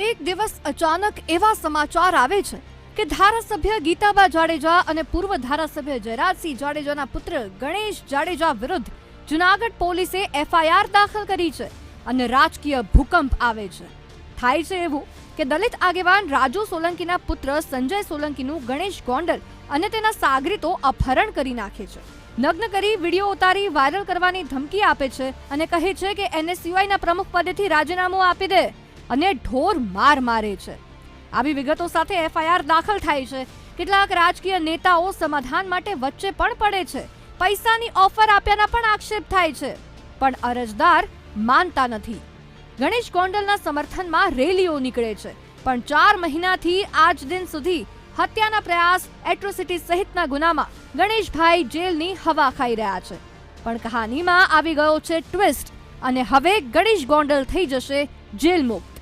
એક દિવસ અચાનક એવા સમાચાર આવે છે કે ધારાસભ્ય ગીતાબા જાડેજા અને પૂર્વ ધારાસભ્ય જયરાજસિંહ જાડેજાના પુત્ર ગણેશ જાડેજા વિરુદ્ધ જુનાગઢ પોલીસે એફઆઈઆર દાખલ કરી છે અને રાજકીય ભૂકંપ આવે છે. થાય છે એવું કે દલિત આગેવાન રાજુ સોલંકીના પુત્ર સંજય સોલંકીનું ગણેશ ગોંડલ અને તેના સાગરીતો અપહરણ કરી નાખે છે. નગ્ન કરી વીડિયો ઉતારી વાયરલ કરવાની ધમકી આપે છે અને કહે છે કે એનએસયુઆઈના પ્રમુખ પદેથી રાજીનામું આપી દે. અને ઢોર માર મારે છે. આવી વિગતો સાથે એફઆઈઆર દાખલ થાય છે. કેટલાક રાજકીય નેતાઓ સમાધાન માટે વચ્ચે પણ પડે છે. પૈસાની ઓફર આપ્યાના પણ આક્ષેપ થાય છે. પણ અરજદાર માનતા નથી. ગણેશ ગોંડલના સમર્થનમાં રેલીઓ નીકળે છે. પણ ચાર મહિનાથી આજ દિન સુધી હત્યાના પ્રયાસ એટ્રોસિટી સહિતના ગુનામાં ગણેશભાઈ જેલની હવા ખાઈ રહ્યા છે. પણ કહાનીમાં આવી ગયો છે ટ્વિસ્ટ અને હવે ગણેશ ગોંડલ થઈ જશે જેલ મુક્ત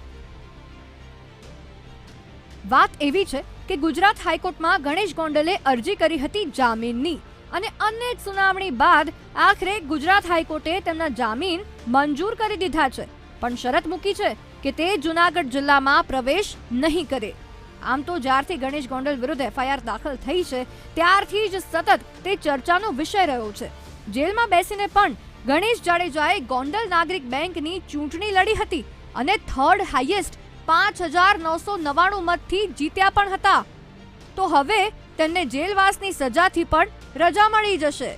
વાત એવી છે કે ગુજરાત હાઈકોર્ટમાં ગણેશ ગોંડલે અરજી કરી હતી જામીનની અને અનેક સુનાવણી બાદ આખરે ગુજરાત હાઈકોર્ટે તેમના જામીન મંજૂર કરી દીધા છે. પણ શરત મૂકી છે કે તે જુનાગઢ જિલ્લામાં પ્રવેશ નહીં કરે. આમ તો જ્યારથી ગણેશ ગોંડલ વિરુદ્ધ એફઆઈઆર દાખલ થઈ છે, ત્યારથી જ સતત તે ચર્ચાનો વિષય રહ્યો છે. જેલમાં બેસીને પણ ગણેશ જાડેજાએ ગોંડલ નાગરિક બેંકની ચૂંટણી લડી હતી અને થર્ડ હાઈએસ્ટ પાંચ હજાર નવસો નવ્વાણું મતથી જીત્યા પણ હતા. તો હવે તેમને જેલવાસની સજાથી પણ રજા મળી જશે.